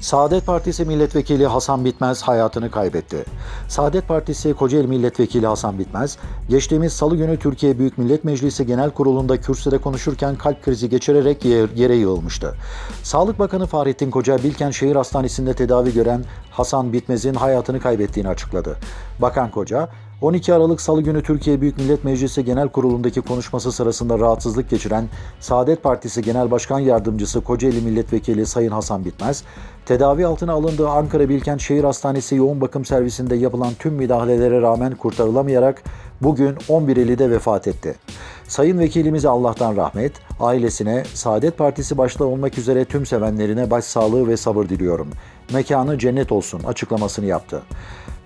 Saadet Partisi Milletvekili Hasan Bitmez hayatını kaybetti. Saadet Partisi Kocaeli Milletvekili Hasan Bitmez, geçtiğimiz salı günü Türkiye Büyük Millet Meclisi Genel Kurulu'nda kürsüde konuşurken kalp krizi geçirerek yer- yere yığılmıştı. Sağlık Bakanı Fahrettin Koca, Bilkent Şehir Hastanesi'nde tedavi gören Hasan Bitmez'in hayatını kaybettiğini açıkladı. Bakan Koca, 12 Aralık Salı günü Türkiye Büyük Millet Meclisi Genel Kurulu'ndaki konuşması sırasında rahatsızlık geçiren Saadet Partisi Genel Başkan Yardımcısı Kocaeli Milletvekili Sayın Hasan Bitmez, tedavi altına alındığı Ankara Bilkent Şehir Hastanesi yoğun bakım servisinde yapılan tüm müdahalelere rağmen kurtarılamayarak bugün 11.50'de vefat etti. Sayın vekilimize Allah'tan rahmet, ailesine, Saadet Partisi başta olmak üzere tüm sevenlerine başsağlığı ve sabır diliyorum. Mekanı cennet olsun açıklamasını yaptı.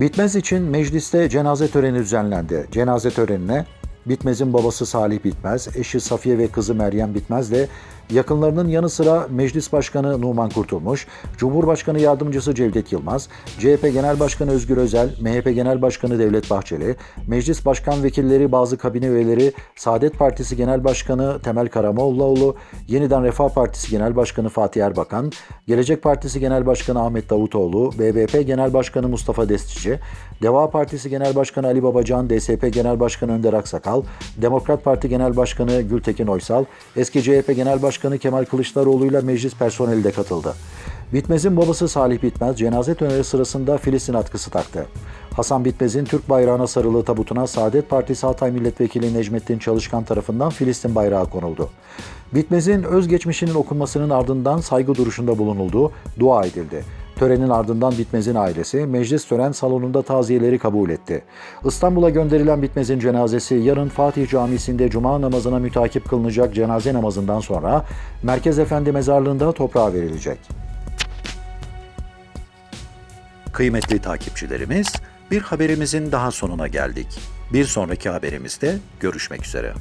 Bitmez için mecliste cenaze töreni düzenlendi. Cenaze törenine Bitmez'in babası Salih Bitmez, eşi Safiye ve kızı Meryem Bitmez'le yakınlarının yanı sıra Meclis Başkanı Numan Kurtulmuş, Cumhurbaşkanı Yardımcısı Cevdet Yılmaz, CHP Genel Başkanı Özgür Özel, MHP Genel Başkanı Devlet Bahçeli, Meclis Başkan Vekilleri bazı kabine üyeleri, Saadet Partisi Genel Başkanı Temel Karamollaoğlu, Yeniden Refah Partisi Genel Başkanı Fatih Erbakan, Gelecek Partisi Genel Başkanı Ahmet Davutoğlu, BBP Genel Başkanı Mustafa Destici, Deva Partisi Genel Başkanı Ali Babacan, DSP Genel Başkanı Önder Aksakal, Demokrat Parti Genel Başkanı Gültekin Oysal, eski CHP Genel Başkanı Kemal Kılıçdaroğlu ile meclis personeli de katıldı. Bitmez'in babası Salih Bitmez cenaze töreni sırasında Filistin atkısı taktı. Hasan Bitmez'in Türk bayrağına sarılı tabutuna Saadet Partisi Hatay Milletvekili Necmettin Çalışkan tarafından Filistin bayrağı konuldu. Bitmez'in özgeçmişinin okunmasının ardından saygı duruşunda bulunuldu, dua edildi. Törenin ardından Bitmez'in ailesi meclis tören salonunda taziyeleri kabul etti. İstanbul'a gönderilen Bitmez'in cenazesi yarın Fatih Camisi'nde cuma namazına mütakip kılınacak cenaze namazından sonra Merkez Efendi Mezarlığı'nda toprağa verilecek. Kıymetli takipçilerimiz, bir haberimizin daha sonuna geldik. Bir sonraki haberimizde görüşmek üzere.